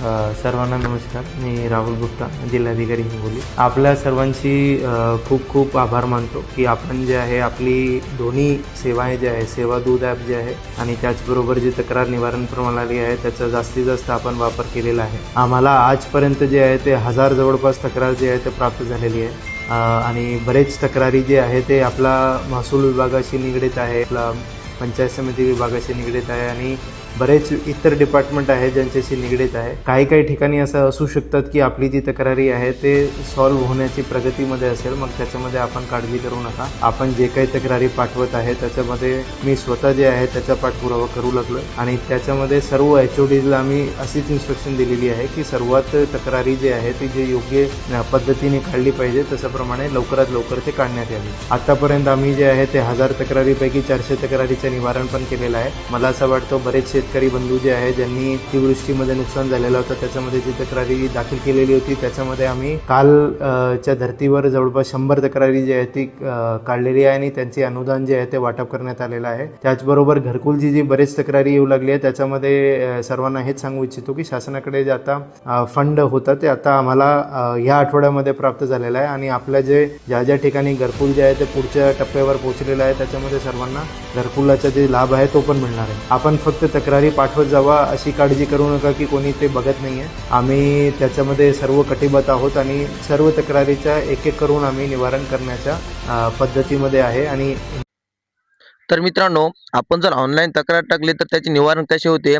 सर्वांना नमस्कार. मी राहुल गुप्ता जिल्हाधिकारी हिंगोली. आपल्या सर्वांशी खूप खूप आभार मानतो की आपण जे आहे आपली दोन्ही सेवाए जे आहे सेवा दूध ॲप जे आहे आणि त्याचबरोबर जी तक्रार निवारण प्रणाली आहे त्याचा जास्तीत जास्त आपण वापर केलेला आहे. आम्हाला आजपर्यंत जे आहे ते हजार जवळपास तक्रार जे आहे ते प्राप्त झालेली आहे. आणि बरेच तक्रारी जे आहे ते आपला महसूल विभागाशी निगडीत आहे आपला पंचायत समिती विभागाशी निगडीत आहे आणि बरेच इतर डिपार्टमेंट आहे ज्यांच्याशी निगडीत आहे. काही काही ठिकाणी असं असू शकतात की आपली जी तक्रारी आहे ते सॉल्व्ह होण्याची प्रगतीमध्ये असेल मग त्याच्यामध्ये आपण काळजी करू नका. आपण जे काही तक्रारी पाठवत आहे त्याच्यामध्ये मी स्वतः जे आहे त्याचा पाठपुरावा करू लागलो आणि त्याच्यामध्ये सर्व एच ओ डीजला आम्ही अशीच इन्स्ट्रक्शन दिलेली आहे की सर्वात तक्रारी जी आहे ती जे योग्य पद्धतीने काढली पाहिजे तशाप्रमाणे लवकरात लवकर ते काढण्यात यावी. आतापर्यंत आम्ही जे आहे ते हजार तक्रारीपैकी चारशे तक्रारीचं निवारण पण केलेलं आहे. मला असं वाटतं बरेचसे शेतकरी बंधू जे आहे ज्यांनी अतिवृष्टीमध्ये नुकसान झालेलं होतं त्याच्यामध्ये जी तक्रारी दाखल केलेली होती त्याच्यामध्ये आम्ही काल च्या धर्तीवर जवळपास शंभर तक्रारी जी आहे ती काढलेली आहे आणि त्यांचे अनुदान जे आहे ते वाटप करण्यात आलेलं आहे. त्याचबरोबर घरकुलची जी बरेच तक्रारी येऊ लागली आहे त्याच्यामध्ये सर्वांना हेच सांगू इच्छितो की शासनाकडे जे आता फंड होतं ते आता आम्हाला ह्या आठवड्यामध्ये प्राप्त झालेलं आहे आणि आपल्या जे ज्या ज्या ठिकाणी घरकुल जे आहे ते पुढच्या टप्प्यावर पोहोचलेलं आहे त्याच्यामध्ये सर्वांना घरकुलाचा जे लाभ आहे तो पण मिळणार आहे. आपण फक्त तक्रारी पाठवत जावा अशी काळजी करू नका की कोणी ते बघत नाही आहे आम्ही त्याच्यामध्ये सर्व कटिबद्ध आहोत आणि सर्व तक्रारीच्या एक एक करून आम्ही निवारण करण्याच्या पद्धतीमध्ये आहे आणि तर मित्रांनो आपण जर ऑनलाईन तक्रार टाकली तर त्याचे निवारण कसे होते?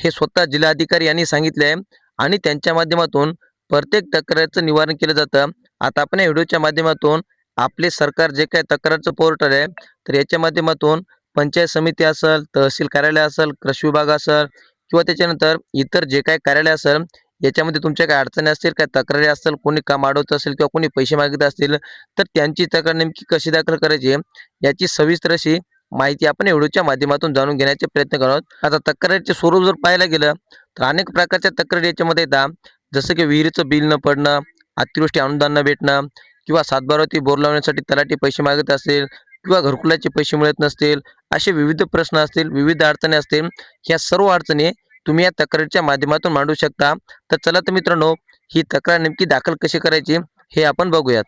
हे स्वतः जिल्हाधिकारी यांनी सांगितले आहे आणि त्यांच्या माध्यमातून प्रत्येक तक्रारीचं निवारण केलं जातं. आता आपण या व्हिडिओच्या माध्यमातून आपले सरकार जे काही तक्रारचं पोर्टल आहे तर याच्या माध्यमातून पंचायत समिती असेल तहसील कार्यालय असेल कृषी विभाग असेल किंवा त्याच्यानंतर इतर जे काही कार्यालय असेल याच्यामध्ये तुमच्या काही अडचणी असतील काही तक्रारी असतील कोणी काम अडवत असेल किंवा कोणी पैसे मागत असतील तर त्यांची तक्रार नेमकी कशी दाखल करायची याची सविस्तर अशी माहिती आपण व्हिडिओच्या माध्यमातून जाणून घेण्याचे प्रयत्न करत आता तक्रारीचे स्वरूप जर पाहायला गेलं तर अनेक प्रकारच्या तक्रारी याच्यामध्ये येतात. जसं की विहिरीचं बिल न पडणं अतिवृष्टी अनुदान न भेटणं किंवा सातबारावरती बोर लावण्यासाठी तलाठी पैसे मागत असेल किंवा घरकुलाचे पैसे मिळत नसतील असे विविध प्रश्न असतील विविध अडचणी असतील ह्या सर्व अडचणी तुम्ही या तक्रारीच्या माध्यमातून मांडू शकता. तर चला तर मित्रांनो ही तक्रार नेमकी दाखल कशी करायची हे आपण बघूयात.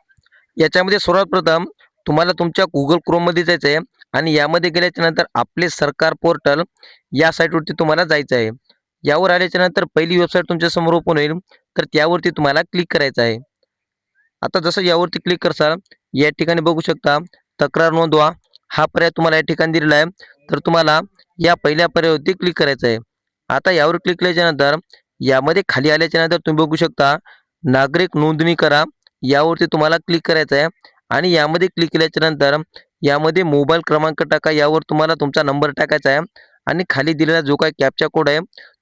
याच्यामध्ये सर्वात प्रथम तुम्हाला तुमच्या गुगल क्रोममध्ये जायचं आहे आणि यामध्ये गेल्याच्यानंतर आपले सरकार पोर्टल या साईटवरती तुम्हाला जायचं आहे. यावर आल्याच्यानंतर पहिली वेबसाईट तुमच्यासमोर ओपन होईल. तर त्यावरती तुम्हाला क्लिक करायचं आहे. आता जसं यावरती क्लिक करसाल या ठिकाणी बघू शकता तक्रार नोंदवा. हा पर्याय तुम्हाला या ठिकाणी दिलेला आहे. तर तुम्हाला या पहिल्या पर्यायावरती क्लिक करायचं आहे. आता यावर क्लिक केल्याच्यानंतर यामध्ये खाली आल्याच्यानंतर तुम्ही बघू शकता नागरिक नोंदणी करा. यावरती तुम्हाला क्लिक करायचं आहे. आणि यामध्ये क्लिक केल्याच्यानंतर यामध्ये मोबाईल क्रमांक टाका. यावर तुम्हाला तुमचा नंबर टाकायचा आहे. आणि खाली दिलेला जो काही कॅपचा कोड आहे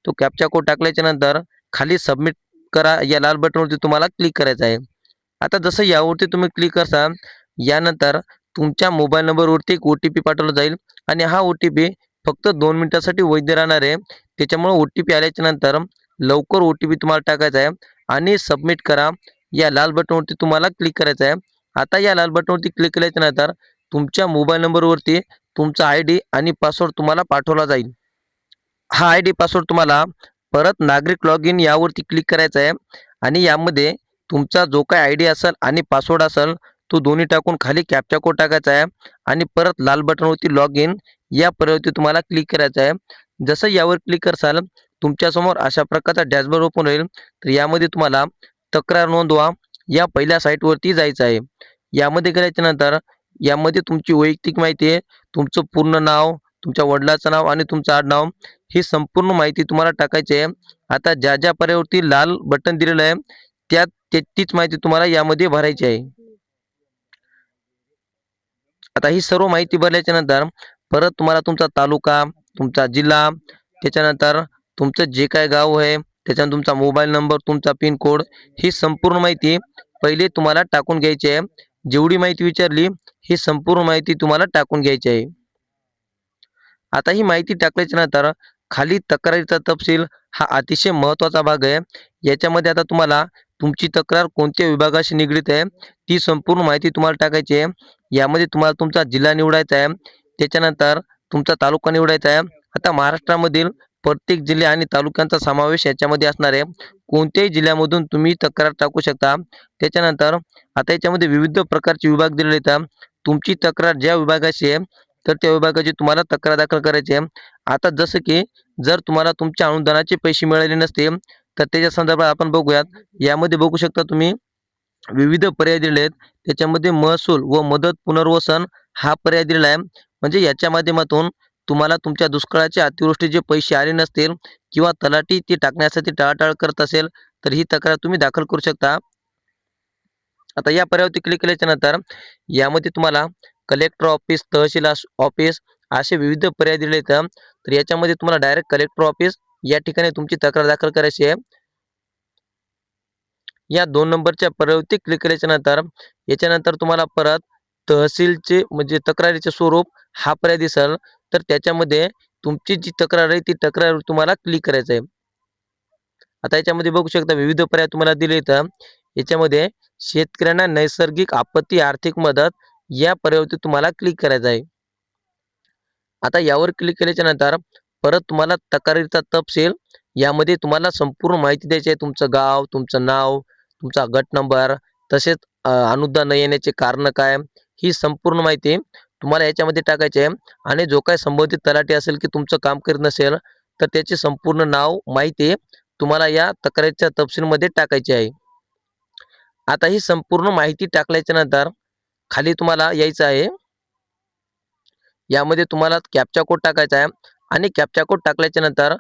तो कॅपचा कोड टाकल्याच्या नंतर खाली सबमिट करा. या लाल बटनवरती तुम्हाला क्लिक करायचं आहे. आता जसं यावरती तुम्ही क्लिक करसाल यानंतर तुमच्या मोबाईल नंबरवरती एक ओ टी पी पाठवला जाईल आणि हा ओ टी पी फक्त दोन मिनिटासाठी वैध राहणार आहे. त्याच्यामुळे ओ टी पी आल्याच्यानंतर लवकर ओ टी पी तुम्हाला टाकायचा आहे आणि सबमिट करा. या लाल बटनवरती तुम्हाला क्लिक करायचं आहे. आता या लाल बटनवरती क्लिक केल्याच्यानंतर तुमच्या मोबाईल नंबरवरती तुमचा आय डी आणि पासवर्ड तुम्हाला पाठवला जाईल. हा आय डी पासवर्ड तुम्हाला परत नागरिक लॉग इन यावरती क्लिक करायचा आहे आणि यामध्ये तुमचा जो काही आय डी असेल आणि पासवर्ड असेल तो दोन्ही टाकून खाली कॅपचा कोड टाकायचा आहे आणि परत लाल बटनवरती लॉग इन या पर्यावरती तुम्हाला क्लिक करायचं आहे. जसं यावर क्लिक करसाल तुमच्यासमोर अशा प्रकारचा डॅशबोर्ड ओपन होईल. तर यामध्ये तुम्हाला तक्रार नोंदवा या पहिल्या साईटवरती जायचं आहे. यामध्ये गेल्याच्यानंतर यामध्ये तुमची वैयक्तिक माहिती आहे. तुमचं पूर्ण नाव तुमच्या वडिलाचं नाव आणि तुमचं आडनाव ही संपूर्ण माहिती तुम्हाला टाकायची आहे. आता ज्या ज्या पर्यावरती लाल बटन दिलेलं आहे त्यात ते- तीच माहिती तुम्हाला यामध्ये भरायची आहे. आता ही सर्व माहिती भरल्याच्या नंतर परत तुम्हाला तुमचा तालुका तुमचा जिल्हा त्याच्यानंतर तुमचं जे काय गाव आहे त्याच्यानंतर तुमचा मोबाईल नंबर तुमचा पिन कोड ही संपूर्ण माहिती पहिले तुम्हाला टाकून घ्यायची आहे. जेवढी माहिती विचारली ही संपूर्ण माहिती तुम्हाला टाकून घ्यायची आहे. आता ही माहिती टाकल्याच्या नंतर खाली तक्रारीचा तपशील हा अतिशय महत्त्वाचा भाग आहे. याच्यामध्ये आता तुम्हाला तुमची तक्रार कोणत्या विभागाशी निगडीत आहे ती संपूर्ण माहिती तुम्हाला टाकायची आहे. यामध्ये तुम्हाला तुमचा जिल्हा निवडायचा आहे. त्याच्यानंतर तुमचा तालुका निवडायचा आहे. आता महाराष्ट्रामधील प्रत्येक जिल्हे आणि तालुक्यांचा समावेश याच्यामध्ये असणार आहे. कोणत्याही जिल्ह्यामधून तुम्ही तक्रार टाकू शकता. त्याच्यानंतर आता याच्यामध्ये विविध प्रकारचे विभाग दिलेले आहेत. तुमची तक्रार ज्या विभागाची आहे तर त्या विभागाची तुम्हाला तक्रार दाखल करायची आहे. आता जसं की जर तुम्हाला तुमच्या अनुदानाचे पैसे मिळाले नसते तर त्याच्या संदर्भात आपण बघूयात. यामध्ये बघू शकता तुम्ही विविध पर्याय दिलेले आहेत. त्याच्यामध्ये महसूल व मदत पुनर्वसन हा पर्याय दिलेला आहे. म्हणजे याच्या माध्यमातून तुम्हाला तुमच्या दुष्काळाच्या अतिवृष्टीचे पैसे आले नसतील किंवा तलाठी ती टाकण्यासाठी टाळाटाळ करत असेल तर ही तक्रार तुम्ही दाखल करू शकता. आता या पर्यावरती क्लिक केल्याच्यानंतर यामध्ये तुम्हाला कलेक्टर ऑफिस तहसील ऑफिस असे विविध पर्याय दिले आहेत. तर याच्यामध्ये तुम्हाला डायरेक्ट कलेक्टर ऑफिस या ठिकाणी तुमची तक्रार दाखल करायची आहे. या दोन नंबरच्या पर्यायावरती क्लिक केल्याच्यानंतर याच्यानंतर तुम्हाला परत तहसीलचे म्हणजे तक्रारीचे स्वरूप हा पर्याय दिसेल. तर त्याच्यामध्ये तुमची जी तक्रार आहे ती तक्रार तुम्हाला क्लिक करायचं आहे. आता याच्यामध्ये बघू शकता विविध पर्याय तुम्हाला दिले तर याच्यामध्ये शेतकऱ्यांना नैसर्गिक आपत्ती आर्थिक मदत या पर्यावरती तुम्हाला क्लिक करायचं आहे. आता यावर क्लिक केल्याच्यानंतर परत तुम्हाला तक्रारीचा तपशील यामध्ये तुम्हाला संपूर्ण माहिती द्यायची आहे. तुमचं गाव तुमचं नाव तुमचा गट नंबर तसेच अनुदान न येण्याचे कारण काय ही संपूर्ण माहिती तुम्हाला याच्यामध्ये टाकायची आहे. आणि जो काय संबंधित तलाठी असेल की तुमचं काम करीत नसेल तर त्याचे संपूर्ण नाव माहिती तुम्हाला या तक्रारीच्या तपशीलमध्ये टाकायची आहे. आता ही संपूर्ण माहिती टाकल्याच्या नंतर खाली तुम्हाला यायचं आहे. यामध्ये तुम्हाला कॅपचा कोड टाकायचा आहे. आणि कॅपचा कोड टाकल्याच्या नंतर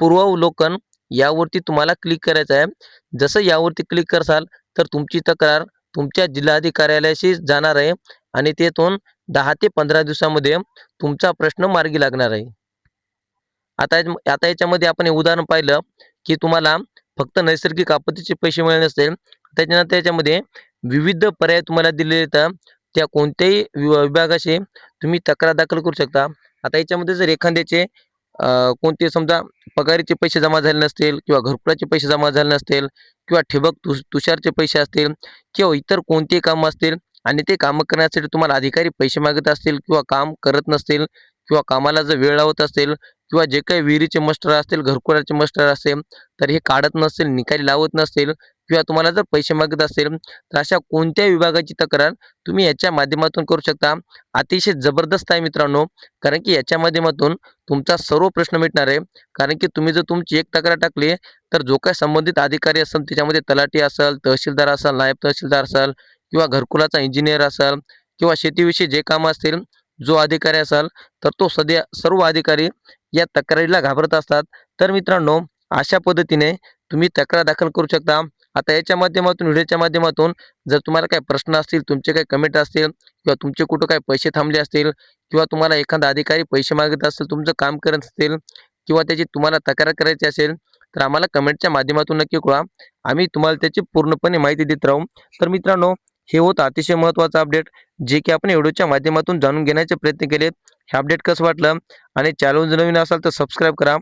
पूर्वावलोकन यावरती तुम्हाला क्लिक करायचं आहे. जसं यावरती क्लिक करसाल तर तुमची तक्रार तुमच्या जिल्हाधिकार्यालयाशी जाणार आहे आणि तेथून दहा ते पंधरा दिवसामध्ये तुमचा प्रश्न मार्गी लागणार आहे. आता आता याच्यामध्ये आपण हे उदाहरण पाहिलं की तुम्हाला फक्त नैसर्गिक आपत्तीचे पैसे मिळाले नसतील. त्याच्यानंतर याच्यामध्ये विविध पर्याय तुम्हाला दिलेले आहेत. त्या कोणत्याही विभागाशी तुम्ही तक्रार दाखल करू शकता. आता याच्यामध्ये जर एखाद्याचे कोणते समजा पगारीचे पैसे जमा झाले नसतील किंवा घरकुलाचे पैसे जमा झाले नसतील किंवा ठिबक तुष तुषारचे पैसे असतील किंवा इतर कोणतेही कामं असतील आणि ते कामं करण्यासाठी तुम्हाला अधिकारी पैसे मागत असतील किंवा काम करत नसतील किंवा कामाला जर वेळ लावत असतील किंवा जे काही विहिरीचे मस्टर असतील घरकुलाचे मस्टर असेल तर हे काढत नसतील निकाली लावत नसतील किंवा तुम्हाला जर पैसे मागत असेल तर अशा कोणत्याही विभागाची तक्रार तुम्ही याच्या माध्यमातून करू शकता. अतिशय जबरदस्त आहे मित्रांनो कारण की याच्या माध्यमातून तुमचा सर्व प्रश्न मिटणार आहे. कारण की तुम्ही जर तुमची एक तक्रार टाकली तर जो काय संबंधित अधिकारी असेल त्याच्यामध्ये तलाठी असेल तहसीलदार असेल नायब तहसीलदार असेल किंवा घरकुलाचा इंजिनियर असेल किंवा शेतीविषयी जे कामं असतील जो अधिकारी असाल तर तो सध्या सर्व अधिकारी या तक्रारीला घाबरत असतात. तर मित्रांनो अशा पद्धतीने तुम्ही तक्रार दाखल करू शकता. आता याच्या माध्यमातून व्हिडिओच्या माध्यमातून जर तुम्हाला काही प्रश्न असतील तुमचे काही कमेंट असतील किंवा तुमचे कुठं काही पैसे थांबले असतील किंवा तुम्हाला एखादा अधिकारी पैसे मागत असेल तुमचं काम करत असतील किंवा त्याची तुम्हाला तक्रार करायची असेल तर आम्हाला कमेंटच्या माध्यमातून नक्की कळवा. आम्ही तुम्हाला त्याची पूर्णपणे माहिती देत राहू. तर मित्रांनो हे होतं अतिशय महत्त्वाचं अपडेट जे की आपण व्हिडिओच्या माध्यमातून जाणून घेण्याचे प्रयत्न केलेत. हे अपडेट कसं वाटलं? आणि चॅनल जर नवीन असाल तर सबस्क्राईब करा.